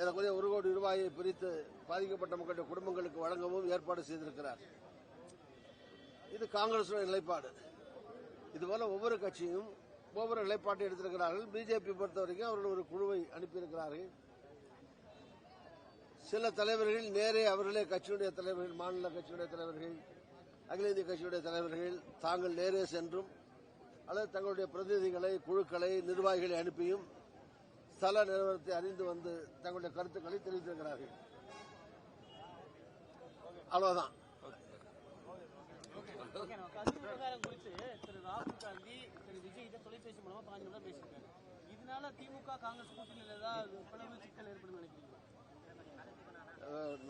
ஏறக்குறைய ஒரு கோடி ரூபாயை பிரித்து பாதிக்கப்பட்ட மக்களுடைய குடும்பங்களுக்கு வழங்கவும் ஏற்பாடு செய்திருக்கிறார். இது காங்கிரஸ் நிலைப்பாடு. இதுபோல ஒவ்வொரு கட்சியும் ஒவ்வொரு நிலைப்பாட்டை எடுத்திருக்கிறார்கள். பிஜேபி பொறுத்த வரைக்கும் அவர்கள் ஒரு குழுவை அனுப்பியிருக்கிறார்கள். சில தலைவர்கள் நேரே அவர்களே கட்சியுடைய தலைவர்கள் மாநில கட்சியுடைய தலைவர்கள் அகில இந்திய கட்சியுடைய தலைவர்கள் தாங்கள் நேரே சென்றும் அல்லது தங்களுடைய பிரதிநிதிகளை குழுக்களை நிர்வாகிகளை அனுப்பியும் ஸ்தல நிலவரத்தை அறிந்து வந்து தங்களுடைய கருத்துக்களை தெரிவித்திருக்கிறார்கள். அவ்வளவுதான். விவகாரம் குறித்து திரு ராகுல் காந்தி திரு விஜய் தொலைபேசி மூலமா பாஞ்சு நிமிடம் பேசியிருக்காரு இதனால திமுக காங்கிரஸ் கூட்டணியில் ஏதாவது பிளவு சிக்கல் ஏற்படும் நினைக்கிறீங்க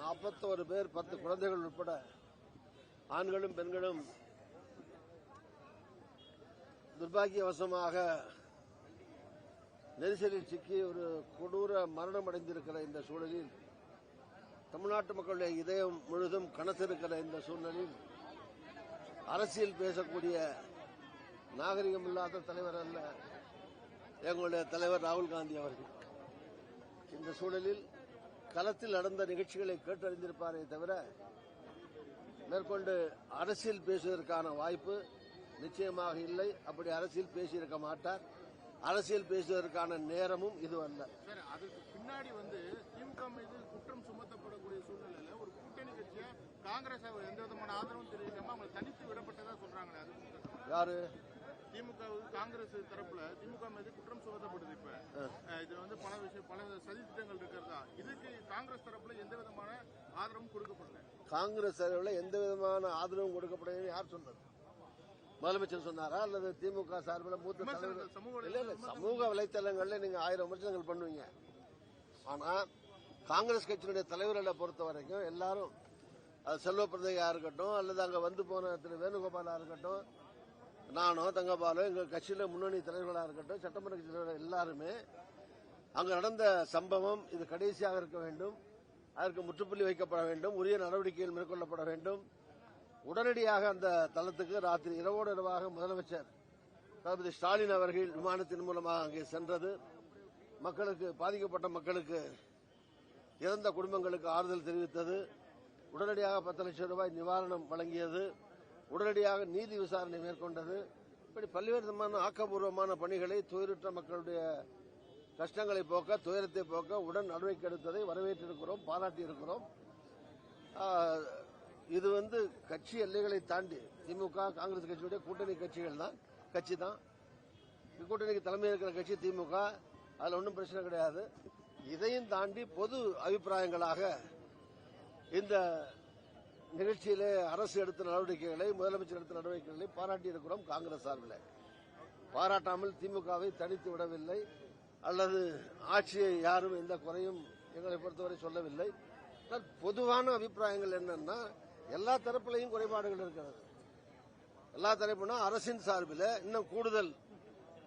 நாற்பத்தோரு பேர் பத்து குழந்தைகள் உட்பட ஆண்களும் பெண்களும் துர்பாகியவசமாக நெரிசலில் சிக்கி ஒரு கொடூர மரணம் அடைந்திருக்கிற இந்த சூழலில் தமிழ்நாட்டு மக்களுடைய இதயம் முழுதும் கனத்திருக்கிற இந்த சூழ்நிலையில் அரசியல் பேசக்கூடிய நாகரிகம் இல்லாத தலைவர் அல்ல எங்களுடைய தலைவர் ராகுல் காந்தி அவர்கள். இந்த சூழலில் களத்தில் நடந்த நிகழ்ச்சிகளை கேட்டறிந்திருப்பாரே தவிர மேற்கொண்டு அரசியல் பேசுவதற்கான வாய்ப்பு நிச்சயமாக இல்லை. அப்படி அரசியல் பேசியிருக்க மாட்டார். அரசியல் பேசுவதற்கான நேரமும் இது அல்ல. சார் அதுக்கு பின்னாடி வந்து திமுக மீது குற்றம் சுமத்தப்படக்கூடிய சூழ்நிலையில ஒரு கூட்டணி கட்சியா காங்கிரஸ் எந்த விதமான ஆதரவும் தெரிவிக்காம அவங்க தனித்து விடப்பட்டதா சொல்றாங்களே அது? யாரு? திமுக காங்கிரஸ் தரப்புல திமுக மீது குற்றம் சுமத்தப்படுது இப்ப. இது வந்து பல விஷயம் பல சதி திட்டங்கள் இருக்கிறதா? இதுக்கு காங்கிரஸ் தரப்புல எந்த விதமான ஆதரவும் கொடுக்கப்படல. காங்கிரஸ் சார்பில் எந்த விதமான ஆதரவும் கொடுக்கப்படவில்லை யார் சொன்னது முதலமைச்சர் சொன்னாரா? அல்லது திமுக சார்பில் மூத்த தலைவர் சமூக இல்ல இல்ல சமூக வலைத்தளங்கள்ல நீங்க ஆயிரம் விமர்சனங்கள் பண்ணுவீங்க. ஆனா காங்கிரஸ் கட்சியினுடைய தலைவர்களை பொறுத்த வரைக்கும் எல்லாரும் அது செல்வ பிரதையா இருக்கட்டும் அல்லது அங்க வந்து போன திரு வேணுகோபாலா இருக்கட்டும் நானோ தங்கபாலோ எங்க கட்சியில முன்னணி தலைவர்களா இருக்கட்டும் சட்டமன்ற கட்சி தலைவர்கள் எல்லாருமே அங்கு நடந்த சம்பவம் இது கடைசியாக இருக்க வேண்டும். அதற்கு முற்றுப்புள்ளி வைக்கப்பட வேண்டும். உரிய நடவடிக்கைகள் மேற்கொள்ளப்பட வேண்டும். உடனடியாக அந்த தளத்துக்கு ராத்திரி இரவோடு இரவாக முதலமைச்சர் தளபதி ஸ்டாலின் அவர்கள் விமானத்தின் மூலமாக அங்கே சென்றது. மக்களுக்கு பாதிக்கப்பட்ட மக்களுக்கு இறந்த குடும்பங்களுக்கு ஆறுதல் தெரிவித்தது. உடனடியாக பத்து லட்சம் ரூபாய் நிவாரணம் வழங்கியது. உடனடியாக நீதி விசாரணை மேற்கொண்டது. இப்படி பல்வேறு விதமான ஆக்கப்பூர்வமான பணிகளை துயருற்ற மக்களுடைய கஷ்டங்களை போக்க துயரத்தை போக்க உடன் நடவடிக்கை எடுத்ததை வரவேற்றிருக்கிறோம் பாராட்டியிருக்கிறோம். இது வந்து கட்சி எல்லைகளை தாண்டி திமுக காங்கிரஸ் கட்சியுடைய கூட்டணி கட்சிகள் தான். கட்சி தான். கூட்டணிக்கு தலைமை இருக்கிற கட்சி திமுக. அதுல ஒன்றும் பிரச்சனை கிடையாது. இதையும் தாண்டி பொது அபிப்பிராயங்களாக இந்த நிகழ்ச்சியிலே அரசு எடுத்த நடவடிக்கைகளை முதலமைச்சர் எடுத்த நடவடிக்கைகளை பாராட்டியிருக்கிறோம் காங்கிரஸ் சார்பில். பாராட்டாமல் திமுகவை தனித்து விடவில்லை. அல்லது ஆட்சியை யாரும் எந்த குறையும் எங்களை பொறுத்தவரை சொல்லவில்லை. பொதுவான அபிப்பிராயங்கள் என்னன்னா எல்லா தரப்பிலையும் குறைபாடுகள் இருக்கிறது. எல்லா தரப்புனா அரசின் சார்பில் இன்னும் கூடுதல்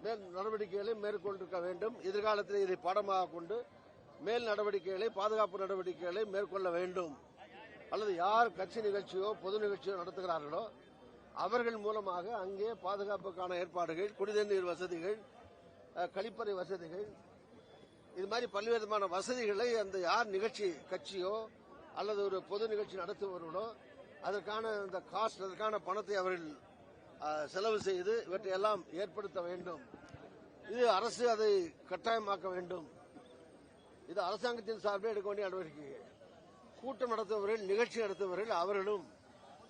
மேல் நடவடிக்கைகளை மேற்கொண்டிருக்க வேண்டும். எதிர்காலத்தில் இதை பாடமாக கொண்டு மேல் நடவடிக்கைகளை பாதுகாப்பு நடவடிக்கைகளை மேற்கொள்ள வேண்டும். அல்லது யார் கட்சி நிகழ்ச்சியோ பொது நிகழ்ச்சியோ நடத்துகிறார்களோ அவர்கள் மூலமாக அங்கே பாதுகாப்புக்கான ஏற்பாடுகள் குடிநீர் வசதிகள் கழிப்பறை வசதிகள் இது மாதிரி பல்வேறு விதமான வசதிகளை அந்த யார் நிகழ்ச்சி கட்சியோ அல்லது ஒரு பொது நிகழ்ச்சி நடத்துபவர்களோ அதற்கான இந்த காஸ்ட் அதற்கான பணத்தை அவர்கள் செலவு செய்து இவற்றையெல்லாம் ஏற்படுத்த வேண்டும். இது அரசு அதை கட்டாயமாக்க வேண்டும். இது அரசாங்கத்தின் சார்பில் எடுக்க வேண்டிய நடவடிக்கை. கூட்டம் நடத்துபவர்கள் நிகழ்ச்சி நடத்துபவர்கள் அவர்களும்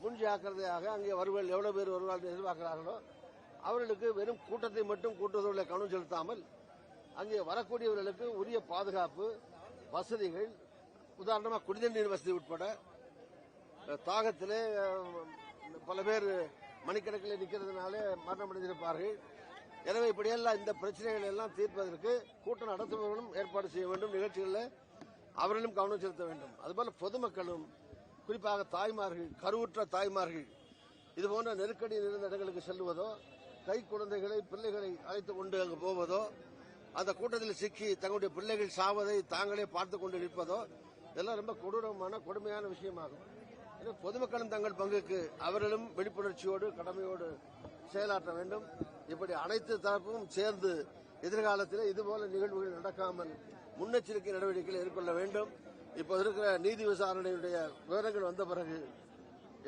முன் ஜாக்கிரதையாக அங்கே வருவார்கள். எவ்வளவு பேர் வருவார்கள் என்று எதிர்பார்க்கிறார்களோ அவர்களுக்கு வெறும் கூட்டத்தை மட்டும் கூட்டுவதில் கவனம் செலுத்தாமல் அங்கே வரக்கூடியவர்களுக்கு உரிய பாதுகாப்பு வசதிகள் உதாரணமாக குடிநீர் வசதி உட்பட தாகத்திலே பல பேர் மணிக்கணக்கில் நிற்கிறதுனாலே மரணமடைந்திருப்பார்கள். எனவே இப்படியெல்லாம் இந்த பிரச்சனைகளை எல்லாம் தீர்ப்பதற்கு கூட்டம் நடத்துபவர்களும் ஏற்பாடு செய்ய வேண்டும் நிகழ்ச்சிகளில் அவர்களும் கவனம் செலுத்த வேண்டும். அதுபோல பொதுமக்களும் குறிப்பாக தாய்மார்கள் கருவுற்ற தாய்மார்கள் இதுபோன்ற நெருக்கடி நிறைந்த இடங்களுக்கு செல்வதோ கை குழந்தைகளை பிள்ளைகளை அழைத்துக் கொண்டு அங்கு போவதோ அந்த கூட்டத்தில் சிக்கி தங்களுடைய பிள்ளைகள் சாவதை தாங்களே பார்த்து கொண்டு நிற்பதோ இதெல்லாம் ரொம்ப கொடூரமான கொடுமையான விஷயமாகும். பொதுமக்களும் தங்கள் பங்குக்கு அவர்களும் விழிப்புணர்ச்சியோடு கடமையோடு செயலாற்ற வேண்டும். இப்படி அனைத்து தரப்பும் சேர்ந்து எதிர்காலத்தில் இதுபோல நிகழ்வுகள் நடக்காமல் முன்னெச்சரிக்கை நடவடிக்கைகளை எதிர்கொள்ள வேண்டும். இப்போ இருக்கிற நீதி விசாரணையுடைய விவரங்கள் வந்த பிறகு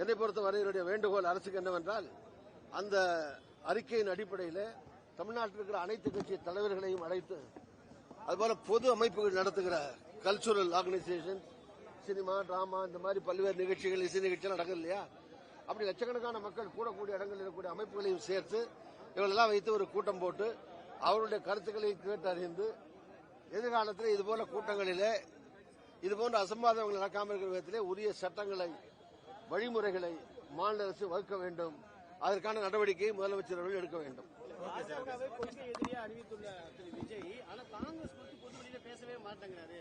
என்னை பொறுத்தவரை என்னுடைய வேண்டுகோள் அரசுக்கு என்னவென்றால் அந்த அறிக்கையின் அடிப்படையில் தமிழ்நாட்டில் இருக்கிற அனைத்து கட்சி தலைவர்களையும் அழைத்து அதுபோல பொது அமைப்புகள் நடத்துகிற கல்ச்சுரல் ஆர்கனைசேஷன் சினிமா டிராமா இந்த மாதிரி பல்வேறு நிகழ்ச்சிகள் இசை நிகழ்ச்சிகள் நடக்குது இல்லையா? அப்படி லட்சக்கணக்கான மக்கள் கூடக்கூடிய இடங்களில் இருக்கக்கூடிய அமைப்புகளையும் சேர்த்து இவங்களெல்லாம் வைத்து ஒரு கூட்டம் போட்டு அவருடைய கருத்துக்களை கேட்டு அறிந்து எதிர்காலத்தில் இதுபோல கூட்டங்களிலே இதுபோன்ற அசம்பாதங்கள் நடக்காமல் இருக்கிற விதத்திலே உரிய சட்டங்களை வழிமுறைகளை மாநில அரசு வகுக்க வேண்டும். அதற்கான நடவடிக்கையை முதலமைச்சர் அவர்கள் எடுக்க வேண்டும். அறிவித்துள்ள திரு விஜய் ஆனா காங்கிரஸ் குறித்து பொது வெளியில பேசவே மாட்டேங்கிறாரு.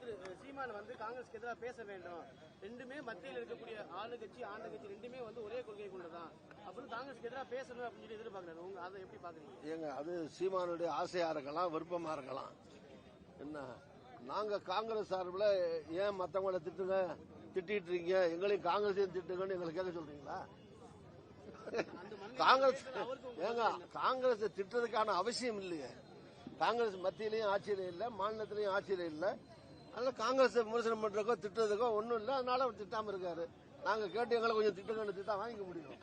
திரு சீமான் வந்து காங்கிரஸ்க்கு எதிராக பேச வேண்டும். ரெண்டுமே மத்தியில் இருக்கக்கூடிய ஆளு கட்சி ஆண்ட கட்சி ரெண்டுமே வந்து ஒரே கொள்கை கொண்டதான். அப்புறம் காங்கிரஸ்க்கு எதிராக பேசணும் அப்படின்னு சொல்லி எதிர்பார்க்கறாரு. உங்க அதை எப்படி பாக்குறீங்க? ஏங்க அது சீமானுடைய ஆசையா இருக்கலாம் விருப்பமா இருக்கலாம். என்ன நாங்க காங்கிரஸ் சார்பில் ஏன் மத்தவங்கள திட்டுங்க திட்டிட்டு இருக்கீங்க? எங்களையும் காங்கிரஸையும் திட்டுங்கன்னு எங்களை கேட்க சொல்றீங்களா? காங்கிரஸ் ஏங்க காங்கிரஸ் திட்டதுக்கான அவசியம் இல்லையே. காங்கிரஸ் மத்தியிலையும் ஆட்சியில் இல்ல மாநிலத்திலையும் ஆட்சியில் இல்ல. அதனால காங்கிரஸ் விமர்சனம் பண்றதுக்கோ திட்டுறதுக்கோ ஒன்றும் இல்ல. அதனால அவர் திட்டாம இருக்காரு. நாங்க கேட்டு எங்களை கொஞ்சம் திட்டுங்கன்னு திட்டம் வாங்கிக்க முடியும்.